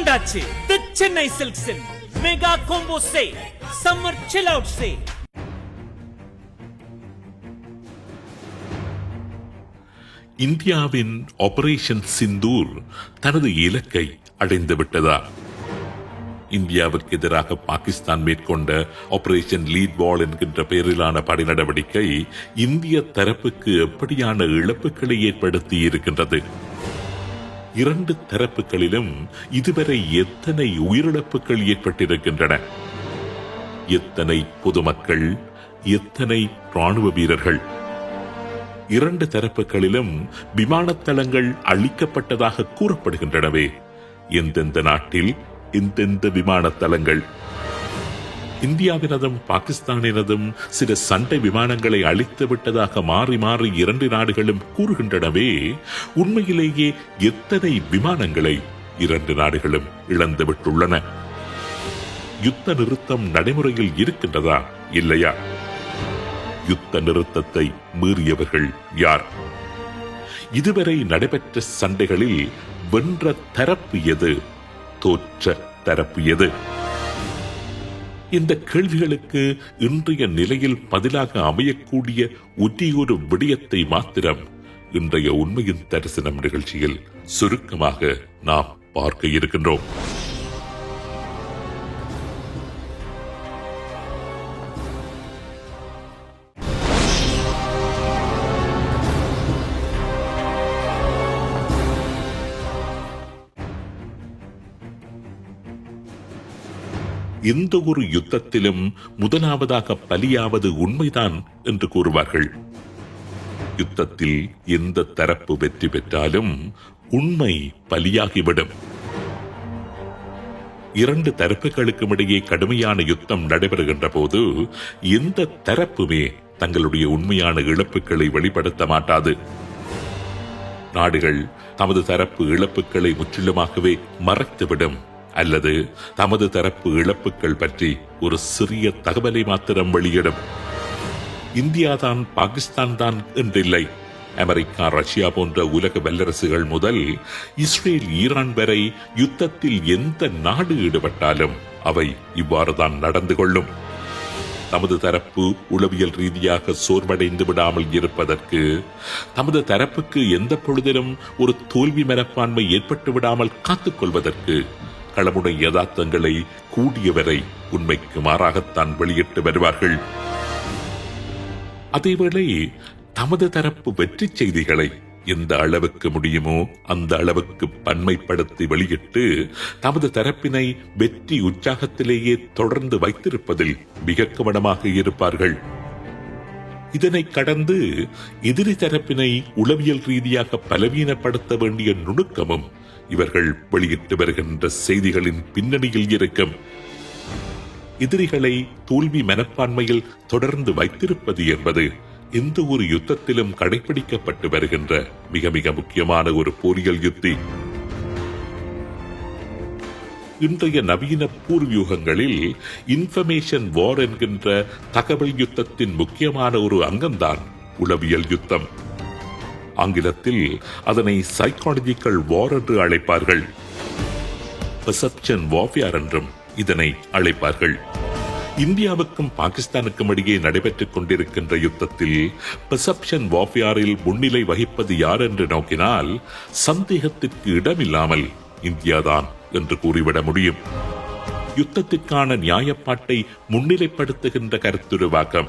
வந்தாச்சு the Chennai சில்க்ஸின் mega combo sale summer chill out sale இந்தியாவின் operation Sindoor தனது இலக்கை அடைந்து விட்டதா? இந்தியாவுக்கு எதிராக பாகிஸ்தான் மேற்கொண்ட ஆபரேஷன் லீட் பால் என்கின்ற பெயரிலான படை நடவடிக்கை இந்திய தரப்புக்கு எப்படியான இழப்புகளை ஏற்படுத்தி இருக்கின்றது இரண்டு தரப்புகளிலும் இதுவரை எத்தனை உயிரிழப்புகள் ஏற்பட்டிருக்கின்றன? எத்தனை பொதுமக்கள் எத்தனை ராணுவ வீரர்கள்? இரண்டு தரப்புகளிலும் விமானத்தளங்கள் அழிக்கப்பட்டதாக கூறப்படுகின்றனவே. எந்தெந்த நாட்டில் எந்தெந்த விமானத்தளங்கள்? இந்தியாவினதும் பாகிஸ்தானினதும் சில சண்டை விமானங்களை அழித்து விட்டதாக மாறி மாறி இரண்டு நாடுகளும் கூறுகின்றனவே உண்மையிலேயே எத்தனை விமானங்களை இரண்டு நாடுகளும் இழந்துவிட்டுள்ளன யுத்த நிறுத்தம் நடைமுறையில் இருக்கின்றதா இல்லையா? யுத்த நிறுத்தத்தை மீறியவர்கள் யார்? இதுவரை நடைபெற்ற சண்டைகளில் வென்ற தரப்பு எது தோற்ற தரப்பு எது? இந்த கேள்விகளுக்கு இன்றைய நிலையில் பதிலாக அமையக்கூடிய ஒரேயொரு விடயத்தை மாத்திரம் இன்றைய உண்மையின் தரிசனம் நிகழ்ச்சியில் சுருக்கமாக நாம் பார்க்க இருக்கின்றோம். எந்த ஒரு யுத்தத்திலும் முதலாவதாக பலியாவது உண்மைதான் என்று கூறுவார்கள். யுத்தத்தில் எந்த தரப்பு வெற்றி பெற்றாலும் உண்மை பலியாகிவிடும். இரண்டு தரப்புகளுக்கும் இடையே கடுமையான யுத்தம் நடைபெறுகின்ற போது எந்த தரப்புமே தங்களுடைய உண்மையான இழப்புகளை வெளிப்படுத்த மாட்டாது. நாடுகள் தமது தரப்பு இழப்புகளை முற்றிலுமாகவே மறைத்துவிடும். அல்லது தமது தரப்பு இழப்புகள் பற்றி ஒரு சிறிய தகவலை மாத்திரம் வெளியிடும். இந்தியா தான் பாகிஸ்தான் தான் என்றில்லை. அமெரிக்கா ரஷ்யா போன்ற உலக வல்லரசுகள் முதல் இஸ்ரேல் ஈரான் வரை யுத்தத்தில் எந்த நாடு ஈடுபட்டாலும் அவை இவ்வாறுதான் நடந்து கொள்ளும். தமது தரப்பு உளவியல் ரீதியாக சோர்வடைந்து விடாமல் இருப்பதற்கு தமது தரப்புக்கு எந்த பொழுதிலும் ஒரு தோல்வி மனப்பான்மை ஏற்பட்டு விடாமல் காத்துக் கொள்வதற்கு களமுடைய யதார்த்தங்களை கூடியவரை உண்மைக்கு மாறாகத்தான் வெளியிட்டு வருவார்கள். அதேவேளை தமது தரப்பு வெற்றி செய்திகளை எந்த அளவுக்கு முடியுமோ அந்த அளவுக்கு பன்மைப்படுத்தி வெளியிட்டு தமது தரப்பினை வெற்றி உற்சாகத்திலேயே தொடர்ந்து வைத்திருப்பதில் மிக கவனமாக இருப்பார்கள். இதனை கடந்து எதிரி தரப்பினை உளவியல் ரீதியாக பலவீனப்படுத்த வேண்டிய நுணுக்கமும் இவர்கள் வெளியிட்டு வருகின்ற செய்திகளின் பின்னணியில் இருக்கும். எதிரிகளை தோல்வி மனப்பான்மையில் தொடர்ந்து வைத்திருப்பது என்பது எந்த ஒரு யுத்தத்திலும் கடைபிடிக்கப்பட்டு வருகின்ற மிக மிக முக்கியமான ஒரு போரியல் யுத்தி. இன்றைய நவீன பூர்வியூகங்களில் இன்ஃபர்மேஷன் வார் என்கின்ற தகவல் யுத்தத்தின் முக்கியமான ஒரு அங்கம்தான் உளவியல் யுத்தம். ஆங்கிலத்தில் அதனை சைக்காலஜிக்கல் வார் என்று அழைப்பார்கள். பெர்செப்ஷன் வார்ஃபியார் என்றும் இதனை அழைப்பார்கள். இந்தியாவுக்கும் பாகிஸ்தானுக்கும் இடையே நடைபெற்றுக் கொண்டிருக்கின்ற யுத்தத்தில் பெர்செப்ஷன் வார்ஃபியாரில் முன்னிலை வகிப்பது யார் என்று நோக்கினால் சந்தேகத்திற்கு இடமில்லாமல் இந்தியாதான். என்று கூறிவிட முடியும். யுத்தத்திற்கான நியாயப்பாட்டை முன்னிலைப்படுத்துகின்ற கருத்துருவாக்கம்.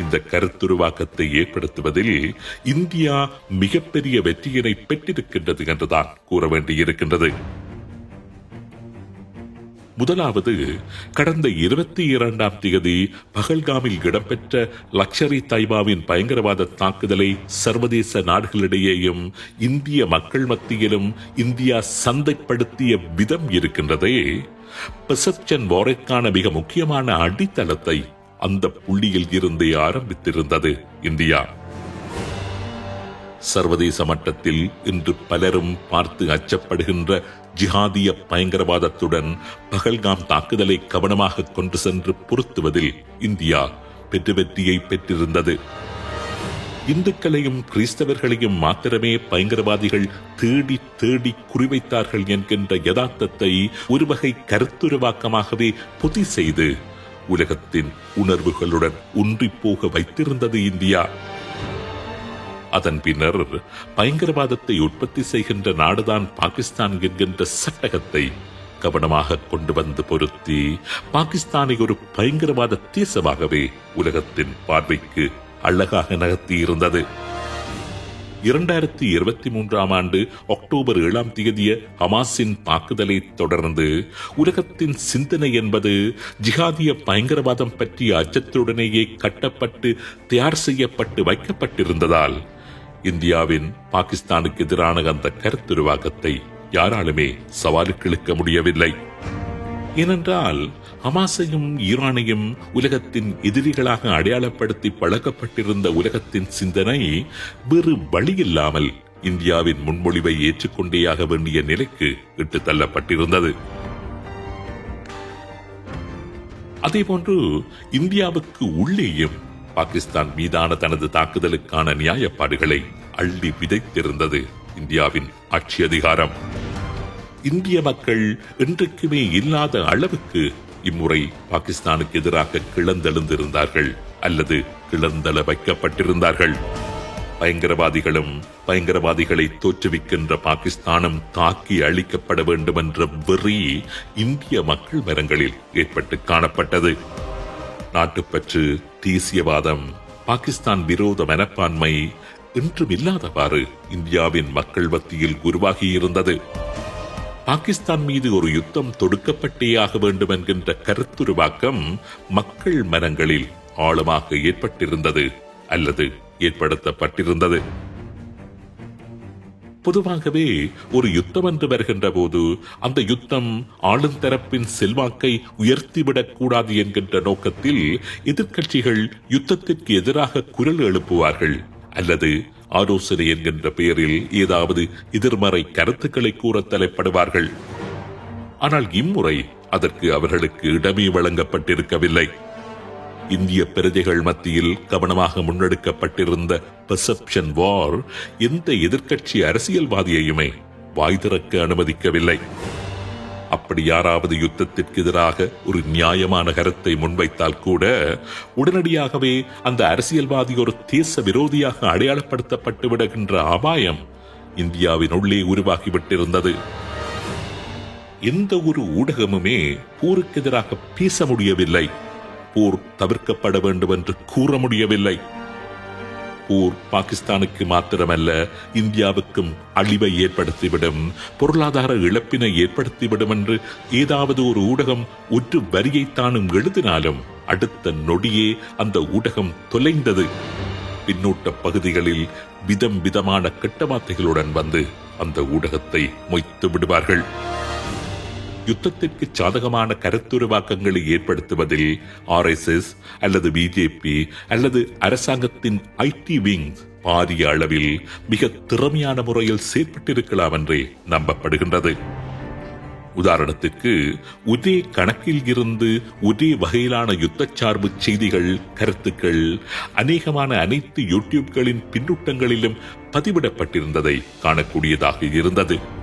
இந்த கருத்துருவாக்கத்தை ஏற்படுத்துவதில் இந்தியா மிகப்பெரிய வெற்றியினை பெற்றிருக்கின்றது என்றுதான் கூற வேண்டியிருக்கின்றது. முதலாவது கடந்த இருபத்தி இரண்டாம் தேதி பகல்காமில் இடம்பெற்ற லக்ஷரி தைபாவின் பயங்கரவாத தாக்குதலை சர்வதேச நாடுகளிடையேயும் இந்திய மக்கள் மத்தியிலும் இந்தியா சந்தைப்படுத்திய விதம் இருக்கின்றதே. பெர்செப்ஷன் வாரைக்கான மிக முக்கியமான அடித்தளத்தை அந்த புள்ளியில் இருந்தே ஆரம்பித்திருந்தது இந்தியா. சர்வதேச மட்டத்தில் இன்று பலரும் பார்த்து அச்சப்படுகின்ற ஜிஹாதிய பயங்கரவாதத்துடன் பகல்காம் தாக்குதலை கவனமாக கொண்டு சென்று பொருத்துவதில் இந்தியா பெற்று வெற்றியை பெற்றிருந்தது. இந்துக்களையும் கிறிஸ்தவர்களையும் மாத்திரமே பயங்கரவாதிகள் தேடி தேடி குறிவைத்தார்கள் என்கின்ற யதார்த்தத்தை ஒரு வகை கருத்துருவாக்கமாகவே பொதி செய்து உலகத்தின் உணர்வுகளுடன் ஒன்றிப்போக வைத்திருந்தது இந்தியா. அதன் பின்னர் பயங்கரவாதத்தை உற்பத்தி செய்கின்ற நாடுதான் பாகிஸ்தான் என்கின்ற சட்டகத்தை கவனமாக கொண்டு வந்து பொருத்தி பாகிஸ்தானை ஒரு பயங்கரவாத தேசமாகவே உலகத்தின் பார்வைக்கு அழகாக நகர்த்தி இருந்தது இரண்டாயிரத்தி இருபத்தி மூன்றாம் ஆண்டு அக்டோபர் ஏழாம் தேதிய ஹமாஸின் தாக்குதலை தொடர்ந்து உலகத்தின் சிந்தனை என்பது ஜிஹாதிய பயங்கரவாதம் பற்றிய அச்சத்துடனேயே கட்டப்பட்டு தயார் செய்யப்பட்டு வைக்கப்பட்டிருந்ததால் இந்தியாவின் பாகிஸ்தானுக்கு எதிரான அந்த கருத்துருவாக்கத்தை யாராலுமே சவாலுக்கு இழுக்க முடியவில்லை. ஏனென்றால் ஹமாஸையும் ஈரானையும் உலகத்தின் எதிரிகளாக அடையாளப்படுத்தி பழக்கப்பட்டிருந்த உலகத்தின் சிந்தனை வேறு வழியில்லாமல் இந்தியாவின் முன்மொழிவை ஏற்றுக்கொண்டேயாக வேண்டிய நிலைக்கு இட்டு தள்ளப்பட்டிருந்தது. அதேபோன்று இந்தியாவுக்கு உள்ளேயும் பாகிஸ்தான் மீதான தனது தாக்குதலுக்கான நியாயப்பாடுகளை அள்ளி விதைத்திருந்தது இந்தியாவின் ஆட்சி அதிகாரம். இந்திய மக்கள் என்றைக்குமே இல்லாத அளவுக்கு இம்முறை பாகிஸ்தானுக்கு எதிராக கிளந்தெழுந்திருந்தார்கள் அல்லது கிளந்தள வைக்கப்பட்டிருந்தார்கள். பயங்கரவாதிகளும் பயங்கரவாதிகளை தோற்றுவிக்கின்ற பாகிஸ்தானும் தாக்கி அழிக்கப்பட வேண்டும் என்ற வெறி இந்திய மக்கள் மரங்களில் ஏற்பட்டு காணப்பட்டது. நாட்டுப்பற்று தேசியவாதம் பாகிஸ்தான் விரோத மனப்பான்மை என்றும் இல்லாதவாறு இந்தியாவின் மக்கள் மத்தியில் உருவாகியிருந்தது. பாகிஸ்தான் மீது ஒரு யுத்தம் தொடுக்கப்பட்டே ஆக வேண்டும் என்கின்ற கருத்துருவாக்கம் மக்கள் மனங்களில் ஆழமாக ஏற்பட்டிருந்தது அல்லது ஏற்படுத்தப்பட்டிருந்தது. பொதுவாகவே ஒரு யுத்தம் என்று வருகின்ற போது அந்த யுத்தம் ஆளும் தரப்பின் செல்வாக்கை உயர்த்திவிடக் கூடாது என்கின்ற நோக்கத்தில் எதிர்க்கட்சிகள் யுத்தத்திற்கு எதிராக குரல் எழுப்புவார்கள். அல்லது ஆலோசனை என்கின்ற பெயரில் ஏதாவது எதிர்மறை கருத்துக்களை கூற தலைப்படுவார்கள். ஆனால் இம்முறை அதற்கு அவர்களுக்கு இடமே வழங்கப்பட்டிருக்கவில்லை. இந்திய பிரஜைகள் மத்தியில் கவனமாக முன்னெடுக்கப்பட்டிருந்த பெர்செப்ஷன் வார் எந்த எதிர்க்கட்சி அரசியல்வாதியையுமே வாய் திறக்க அனுமதிக்கவில்லை. அப்படி யாராவது யுத்தத்திற்கு எதிராக ஒரு நியாயமான கருத்தை முன்வைத்தால் கூட உடனடியாகவே அந்த அரசியல்வாதி ஒரு தேச விரோதியாக அடையாளப்படுத்தப்பட்டு விடுகின்ற அபாயம் இந்தியாவின் உள்ளே உருவாகிவிட்டிருந்தது. எந்த ஒரு ஊடகமுமே போருக்கு எதிராக பேச முடியவில்லை. போர் தவிர்க்கப்பட வேண்டும் என்று கூற முடியவில்லை. போர் பாகிஸ்தானுக்கு மாத்திரமல்ல இந்தியாவுக்கும் அழிவை ஏற்படுத்திவிடும் பொருளாதார இழப்பினை ஏற்படுத்திவிடும் என்று ஏதாவது ஒரு ஊடகம் ஒற்று வரியை தானும் எழுதினாலும் அடுத்த நொடியே அந்த ஊடகம் தொலைந்தது. பின்னூட்ட பகுதிகளில் விதம் விதமான கெட்ட வார்த்தைகளுடன் வந்து அந்த ஊடகத்தை மொய்த்து விடுவார்கள். யுத்தத்திற்கு சாதகமான கருத்துருவாக்கங்களை ஏற்படுத்துவதில் ஆர்எஸ்எஸ் அல்லது பிஜேபி அல்லது அரசாங்கத்தின் ஐடி விங் பாரிய அளவில் மிக திறமையான முறையில் செயற்பட்டிருக்கலாம் என்றே நம்பப்படுகின்றது. உதாரணத்திற்கு ஒரே கணக்கில் இருந்து ஒரே வகையிலான யுத்தச்சார்பு செய்திகள் கருத்துக்கள் அநேகமான அனைத்து யூடியூப்களின் பின்னூட்டங்களிலும் பதிவிடப்பட்டிருந்ததை காணக்கூடியதாக இருந்தது.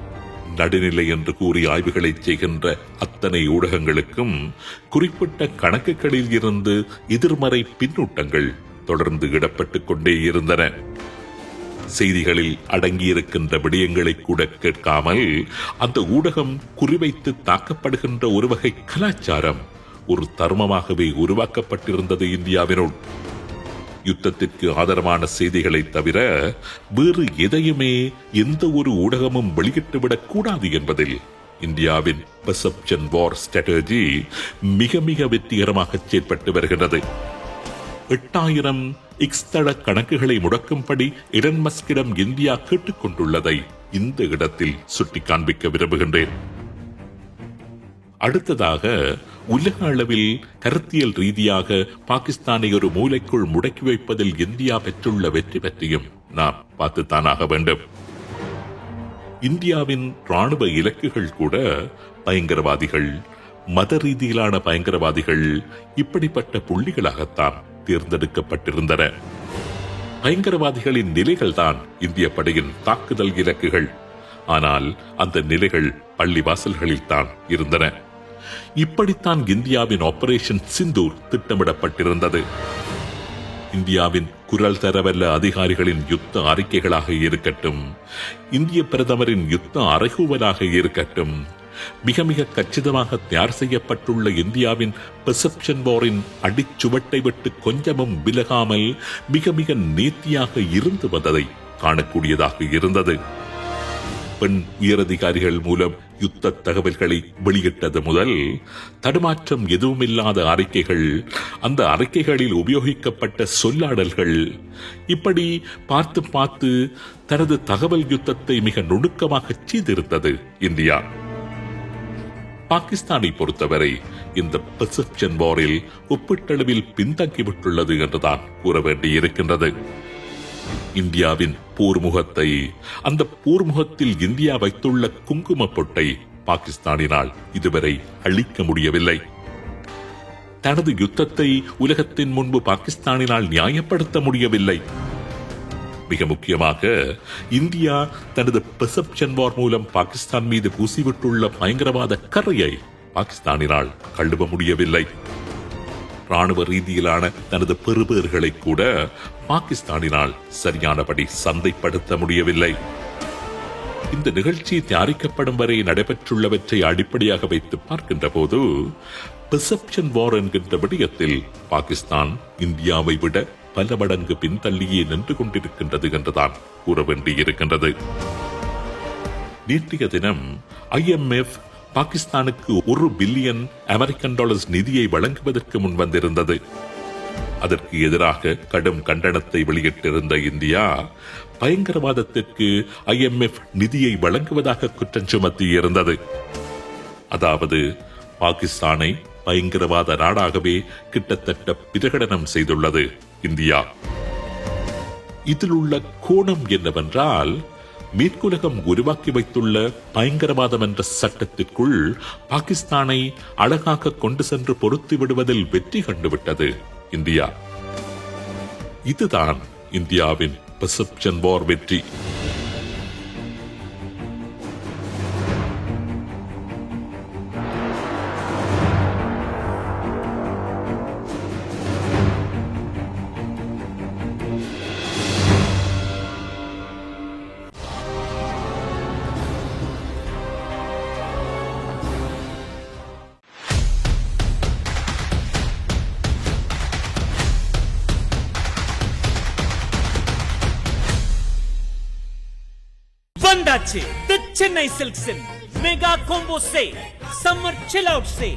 நடுநிலை என்று கூறி ஆய்வுகளை செய்கின்ற அத்தனை ஊடகங்களுக்கும் குறிப்பிட்ட கணக்குகளில் இருந்து எதிர்மறை பின்னூட்டங்கள் தொடர்ந்து இடப்பட்டுக் கொண்டே இருந்தன. செய்திகளில் அடங்கியிருக்கின்ற விடயங்களை கூட கேட்காமல் அந்த ஊடகம் குறிவைத்து தாக்கப்படுகின்ற ஒரு வகை கலாச்சாரம் ஒரு தர்மமாகவே உருவாக்கப்பட்டிருந்தது இந்தியாவினுள். யுத்தத்திற்கு ஆதரவான செய்திகளை தவிர வேறு எதையுமே எந்த ஒரு ஊடகமும் வெளியிட்டுவிடக் கூடாது என்பதில் இந்தியாவின் பெர்செப்ஷன் வார் ஸ்ட்ராட்டஜி மிக மிக வெற்றிகரமாக செயற்பட்டு வருகிறது எட்டாயிரம் இக்ஸ்தள கணக்குகளை முடக்கும்படி இடன்மஸ்கிடம் இந்தியா கேட்டுக்கொண்டுள்ளதை இந்த இடத்தில் சுட்டி காண்பிக்க விரும்புகின்றேன். அடுத்ததாக உலக அளவில் கருத்தியல் ரீதியாக பாகிஸ்தானை ஒரு மூலைக்குள் முடக்கி வைப்பதில் இந்தியா பெற்றுள்ள வெற்றி பற்றியும் நாம் பார்த்துத்தானாக வேண்டும். இந்தியாவின் ராணுவ இலக்குகள் கூட பயங்கரவாதிகள் மத ரீதியிலான பயங்கரவாதிகள் இப்படிப்பட்ட புள்ளிகளாகத்தான் தேர்ந்தெடுக்கப்பட்டிருந்தன. பயங்கரவாதிகளின் நிலைகள்தான் இந்திய படையின் தாக்குதல் இலக்குகள். ஆனால் அந்த நிலைகள் பள்ளி வாசல்களில் தான் இருந்தன. இப்படித்தான் இந்தியாவின் ஆபரேஷன் சிந்தூர் திட்டமிடப்பட்டிருந்தது. இந்தியாவின் குரல் தரவல்ல அதிகாரிகளின் யுத்த அறிக்கைகளாக இருக்கட்டும் இந்திய பிரதமரின் யுத்த அறைகூவலாக இருக்கட்டும் மிக மிக கச்சிதமாக தயார் செய்யப்பட்டுள்ள இந்தியாவின் பெர்செப்ஷன் போரின் அடிச்சுவட்டை விட்டு கொஞ்சமும் விலகாமல் மிக மிக நீத்தியாக இருந்து வந்ததை காணக்கூடியதாக இருந்தது. பெண் உயரதிகாரிகள் மூலம் யுத்த தகவல்களை வெளியிட்டது முதல் தடுமாற்றம் எதுவுமில்லாத அறிக்கைகள் அந்த அறிக்கைகளில் உபயோகிக்கப்பட்ட சொல்லாடல்கள். இப்படி பார்த்து பார்த்து தனது தகவல் யுத்தத்தை மிக நுணுக்கமாக செய்திருந்தது இந்தியா. பாகிஸ்தானை பொறுத்தவரை இந்த பெர்செப்ஷன் வாரில் ஒப்பீட்டளவில் பின்தங்கிவிட்டுள்ளது என்றுதான் கூற வேண்டியிருக்கின்றது. இந்தியாவின் போர்முகத்தை அந்த போர்முகத்தில் இந்தியா வைத்துள்ள குங்கும பொட்டை பாகிஸ்தானினால் இதுவரை அழிக்க முடியவில்லை. தனது யுத்தத்தை உலகத்தின் முன்பு பாகிஸ்தானினால் நியாயப்படுத்த முடியவில்லை. மிக முக்கியமாக இந்தியா தனது பெர்செப்ஷன் வார் மூலம் பாகிஸ்தான் மீது பூசிவிட்டுள்ள பயங்கரவாத கரையை பாகிஸ்தானினால் கழுவ முடியவில்லை. ராணுவ ரீதியிலான தனது பெறுபேறுகளை கூட பாகிஸ்தானினால் சரியானபடி சந்தைப்படுத்த முடியவில்லை. இந்த நிகழ்ச்சி தயாரிக்கப்படும் வரை நடைபெற்றுள்ளவற்றை அடிப்படையாக வைத்து பார்க்கின்ற போது பெர்செப்ஷன் வார் என்கின்ற விடயத்தில் பாகிஸ்தான் இந்தியாவை விட பல மடங்கு பின்தள்ளியே நின்று கொண்டிருக்கின்றது என்றுதான் கூற வேண்டியிருக்கின்றது. நேற்றைய தினம் ஐஎம்எஃப் பாகிஸ்தானுக்கு ஒரு பில்லியன் அமெரிக்கன் டாலர்ஸ் நிதியை வழங்குவதற்கு முன் வந்திருந்தது. அதற்கு எதிராக கடும் கண்டனத்தை வெளியிட்டிருந்த இந்தியா பயங்கரவாதத்திற்கு ஐஎம்எஃப் நிதியை வழங்குவதாக குற்றம் சுமத்தியிருந்தது. அதாவது பாகிஸ்தானை பயங்கரவாத நாடாகவே கிட்டத்தட்ட பிரகடனம் செய்துள்ளது இந்தியா. இதில் உள்ள கோணம் என்னவென்றால் மேற்குலகம் உருவாக்கி வைத்துள்ள பயங்கரவாதம் என்ற சட்டத்திற்குள் பாகிஸ்தானை அழகாக கொண்டு சென்று பொருத்தி விடுவதில் வெற்றி கண்டுவிட்டது இந்தியா. இதுதான் இந்தியாவின் பெர்செப்ஷன் வார் வெற்றி. வந்தாச்சு the Chennai சில்க்ஸின் mega combo sale summer chill out sale